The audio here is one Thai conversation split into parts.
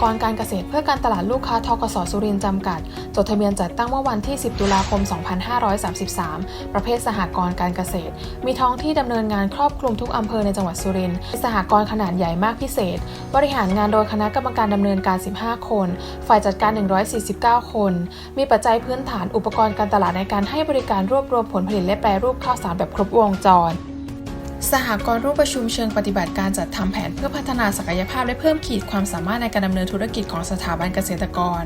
การเกษตรเพื่อการตลาดลูกค้าทกสสุรินทร์จำกัด จดทะเบียนจัดตั้งเมื่อวันที่ 10 ตุลาคม 2533 ประเภทสหกรณ์การเกษตร มีท้องที่ดำเนินงานครอบคลุมทุกอำเภอในจังหวัดสุรินทร์สหกรณ์ขนาดใหญ่มากพิเศษ บริหารงานโดยคณะกรรมการดำเนินการ 15 คน ฝ่ายจัดการ 149 คน มีปัจจัยพื้นฐานอุปกรณ์การตลาดในการให้บริการรวบรวมผลผลิตและแปรรูปข้าวสารแบบครบวงจร สหกรณ์ร่วมประชุมเชิงปฏิบัติการจัดทำแผนเพื่อพัฒนาศักยภาพและเพิ่มขีดความสามารถในการดำเนินธุรกิจของสถาบันเกษตรกร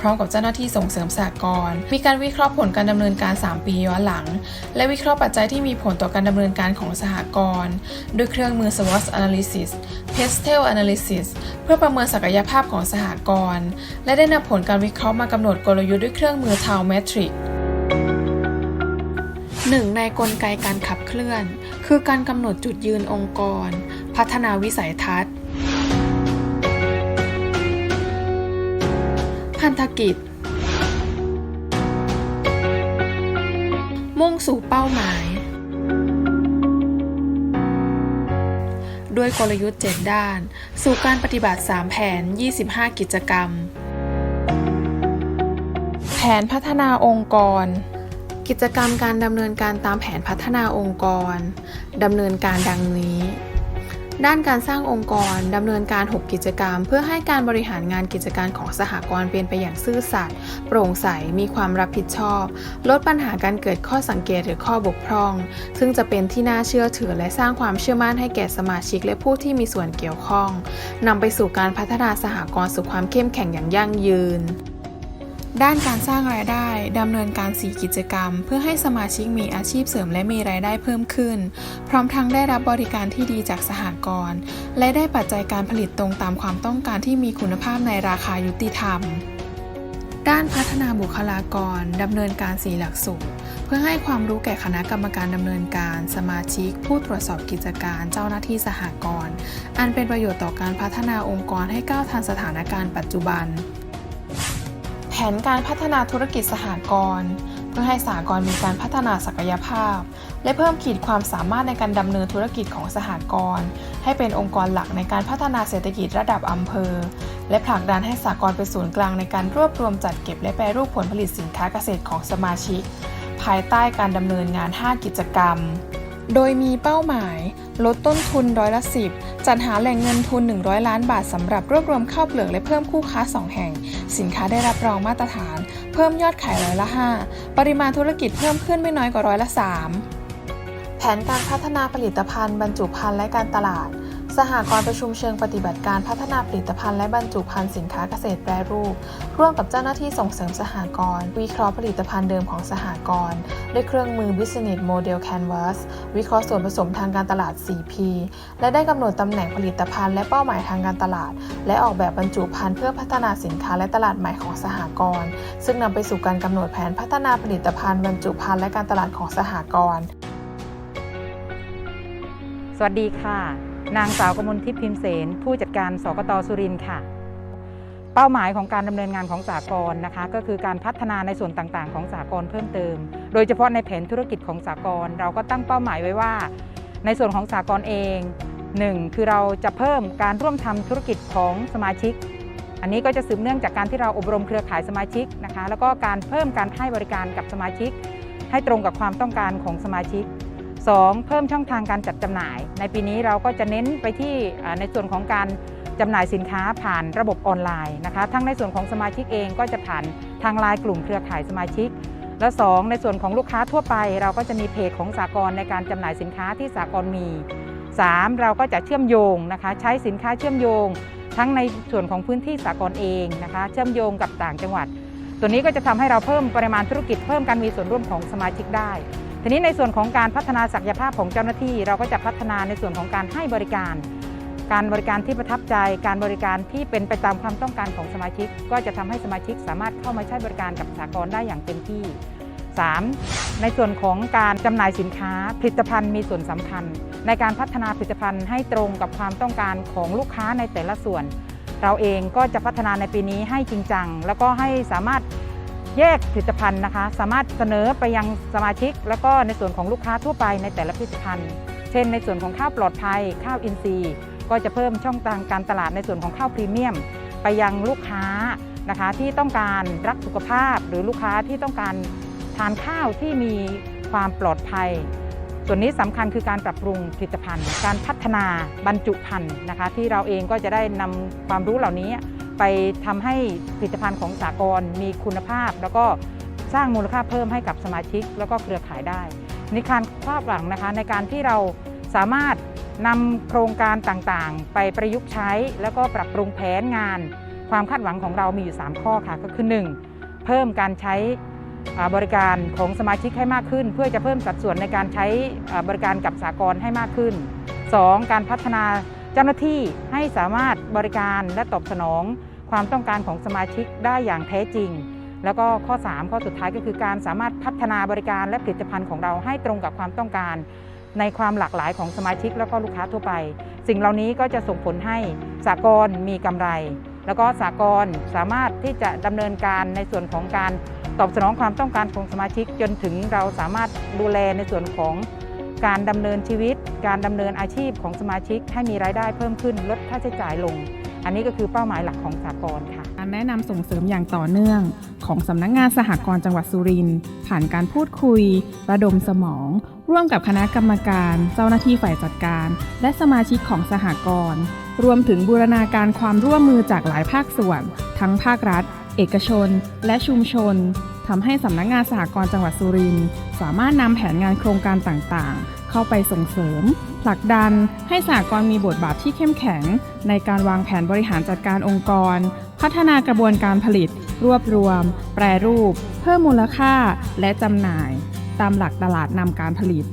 พร้อมกับเจ้าหน้าที่ส่งเสริมสหกรณ์มีการวิเคราะห์ผลการดำเนินการ 3 ปีย้อนหลัง และวิเคราะห์ปัจจัยที่มีผลต่อการดำเนินการของสหกรณ์ด้วยเครื่องมือ SWOT analysis Pestel analysis เพื่อประเมินศักยภาพของสหกรณ์และได้นำผลการวิเคราะห์มากำหนดกลยุทธ์ด้วยเครื่องมือ t o w Metric หนึ่งในกลไกการขับเคลื่อน คือการกำหนดจุดยืนองค์กร พัฒนาวิสัยทัศน์พันธกิจ มุ่งสู่เป้าหมาย ด้วยกลยุทธ์ 7 ด้าน สู่การปฏิบัติ 3 แผน 25 กิจกรรม แผนพัฒนาองค์กร กิจกรรมการดำเนินการตามแผนพัฒนาองค์กรดำเนินการดังนี้ ด้านการสร้างองค์กรดำเนินการ 6 กิจกรรม เพื่อให้การบริหารงานกิจการของสหกรณ์เป็นไปอย่างซื่อสัตย์โปร่งใสมีความรับผิดชอบ ลดปัญหาการเกิดข้อสังเกตหรือข้อบกพร่อง ซึ่งจะเป็นที่น่าเชื่อถือและสร้างความเชื่อมั่นให้แก่สมาชิกและผู้ที่มีส่วนเกี่ยวข้องนำไปสู่การพัฒนาสหกรณ์สู่ความเข้มแข็งอย่างยั่งยืน ด้านการสร้างรายได้ดำเนินการ 4 กิจกรรม เพื่อให้สมาชิกมีอาชีพเสริมและมีรายได้เพิ่มขึ้น พร้อมทั้งได้รับบริการที่ดีจากสหกรณ์และได้ปัจจัยการผลิตตรงตามความต้องการที่มีคุณภาพในราคายุติธรรม ด้านพัฒนาบุคลากรดำเนินการ 4 หลักสูตรเพื่อให้ความรู้แก่คณะกรรมการดำเนินการ สมาชิก ผู้ตรวจสอบกิจการเจ้าหน้าที่สหกรณ์อันเป็นประโยชน์ต่อการพัฒนาองค์กรให้ก้าวทันสถานการณ์ปัจจุบัน นการพัฒนาธุรกิจสหกรณ์เพื่อให้สหกรณ์มีการพัฒนาศักยภาพ และเพิ่มขีดความสามารถในการดำเนินธุรกิจของสหกรณ์ให้เป็นองค์กรหลักในการพัฒนาเศรษฐกิจระดับอำเภอ และผลักดันให้สหกรณ์เป็นศูนย์กลางในการรวบรวมจัดเก็บและแปรรูปผลผลิตสินค้าเกษตรของสมาชิก ภายใต้การดำเนินงาน 5 กิจกรรม โดยมีเป้าหมาย ลดต้นทุนร้อยละสิบจัดหาแหล่งเงินทุน 100 ล้านบาทสำหรับรวบรวมข้าวเปลือกและเพิ่มคู่ค้า 2 แห่ง สินค้าได้รับรองมาตรฐาน เพิ่มยอดขายร้อยละ 5 ปริมาณธุรกิจเพิ่มขึ้นไม่น้อยกว่าร้อยละ 3 แผนการพัฒนาผลิตภัณฑ์บรรจุภัณฑ์และการตลาด สหกรณ์ประชุมเชิงปฏิบัติการพัฒนาผลิตภัณฑ์และบรรจุภัณฑ์สินค้าเกษตรแปรรูป ร่วมกับเจ้าหน้าที่ส่งเสริมสหกรณ์วิเคราะห์ผลิตภัณฑ์เดิมของสหกรณ์ด้วยเครื่องมือ Business Model Canvas วิเคราะห์ส่วนผสมทางการตลาด 4P และได้กำหนดตำแหน่งผลิตภัณฑ์และเป้าหมายทางการตลาด และออกแบบบรรจุภัณฑ์เพื่อพัฒนาสินค้าและตลาดใหม่ของสหกรณ์ซึ่งนำไปสู่การกำหนดแผนพัฒนาผลิตภัณฑ์บรรจุภัณฑ์และการตลาดของสหกรณ์สวัสดีค่ะ นางสาวกมลทิพย์พิมเสนผู้จัดการสกตสุรินค่ะ เป้าหมายของการดำเนินงานของสากลนะคะ ก็คือการพัฒนาในส่วนต่างๆ ของสากลเพิ่มเติม โดยเฉพาะในแผนธุรกิจของสากลเราก็ตั้งเป้าหมายไว้ว่า ในส่วนของสากลเองหนึ่งคือเราจะเพิ่มการร่วมทำธุรกิจของสมาชิก อันนี้ก็จะสืบเนื่องจากการที่เราอบรมเครือข่ายสมาชิกนะคะ แล้วก็การเพิ่มการให้บริการกับสมาชิก ให้ตรงกับความต้องการของสมาชิก 2. เพิ่มช่องทางการจัดจำหน่าย ในปีนี้เราก็จะเน้นไปที่ในส่วนของการจำหน่ายสินค้าผ่านระบบออนไลน์นะคะ ทั้งในส่วนของสมาชิกเองก็จะผ่านทางไลน์กลุ่มเครือข่ายสมาชิก และ 2 ในส่วนของลูกค้าทั่วไป เราก็จะมีเพจของสากลในการจำหน่ายสินค้าที่สากลมี 3. เราก็จะเชื่อมโยงนะคะ ใช้สินค้าเชื่อมโยง ทั้งในส่วนของพื้นที่สากลเองนะคะ เชื่อมโยงกับต่างจังหวัด ตัวนี้ก็จะทำให้เราเพิ่มปริมาณธุรกิจเพิ่มการมีส่วนร่วมของสมาชิกได้ ทีนี้ในส่วนของการพัฒนาศักยภาพของเจ้าหน้าที่ เราก็จะพัฒนาในส่วนของการให้บริการ การบริการที่ประทับใจ การบริการที่เป็นไปตามความต้องการของสมาชิก ก็จะทำให้สมาชิกสามารถเข้ามาใช้บริการกับสากลได้อย่างเต็มที่ 3. ในส่วนของการจำหน่ายสินค้า ผลิตภัณฑ์มีส่วนสำคัญ ในการพัฒนาผลิตภัณฑ์ให้ตรงกับความต้องการของลูกค้าในแต่ละส่วน เราเองก็จะพัฒนาในปีนี้ให้จริงจัง แล้วก็ให้สามารถ แยกผลิตภัณฑ์นะคะ สามารถเสนอไปยังสมาชิก แล้วก็ในส่วนของลูกค้าทั่วไปในแต่ละผลิตภัณฑ์ เช่น ในส่วนของข้าวปลอดภัย ข้าวอินทรีย์ ก็จะเพิ่มช่องทางการตลาดในส่วนของข้าวพรีเมียม ไปยังลูกค้านะคะที่ต้องการรักสุขภาพ หรือลูกค้าที่ต้องการทานข้าวที่มีความปลอดภัย ส่วนนี้สำคัญคือการปรับปรุงผลิตภัณฑ์ การพัฒนาบรรจุภัณฑ์นะคะ ที่เราเองก็จะได้นำความรู้เหล่านี้ ไปทำให้ผลิตภัณฑ์ของสากลมีคุณภาพ แล้วก็สร้างมูลค่าเพิ่มให้กับสมาชิก แล้วก็เครือข่ายได้ ในการคาดหวังนะคะในการที่เราสามารถนำโครงการต่างๆ ไปประยุกต์ใช้ แล้วก็ปรับปรุงแผนงาน ความคาดหวังของเรามีอยู่ 3 ข้อค่ะก็คือ 1. เพิ่มการใช้บริการของสมาชิกให้มากขึ้น เพื่อจะเพิ่มสัดส่วนในการใช้บริการกับสากลให้มากขึ้น 2. การพัฒนา เจ้าหน้าที่ให้สามารถบริการและตอบสนองความต้องการของสมาชิกได้อย่างแท้จริง แล้วก็ข้อ 3 ข้อสุดท้ายก็คือการสามารถพัฒนาบริการและผลิตภัณฑ์ของเราให้ตรงกับความต้องการ ในความหลากหลายของสมาชิกแล้วก็ลูกค้าทั่วไป สิ่งเหล่านี้ก็จะส่งผลให้สากลมีกำไร แล้วก็สากลสามารถที่จะดำเนินการในส่วนของการตอบสนองความต้องการของสมาชิกจนถึงเราสามารถดูแลในส่วนของ การดำเนินชีวิต การดำเนินอาชีพของสมาชิก ให้มีรายได้เพิ่มขึ้นลดค่าใช้จ่ายลง อันนี้ก็คือเป้าหมายหลักของสากลค่ะ การแนะนำส่งเสริมอย่างต่อเนื่อง ของสำนักงงานสหกรณ์จังหวัดสุรินทร์ผ่านการพูดคุย ระดมสมอง ร่วมกับคณะกรรมการ เจ้าหน้าที่ฝ่ายจัดการ และสมาชิกของสหกรณ์รวมถึงบูรณาการความร่วมมือจากหลายภาคส่วน ทั้งภาครัฐ อกชน และชุมชนทำให้สำนักงานสหกรณ์จังหวัดสุรินทร์สามารถนำแผนงานโครงการต่างๆ เข้าไปส่งเสริม ผลักดันให้สหกรณ์มีบทบาทที่เข้มแข็ง ในการวางแผนบริหารจัดการองค์กร พัฒนากระบวนการผลิต รวบรวม แปรรูป เพิ่มมูลค่า และจำหน่าย ตามหลักตลาดนำการผลิต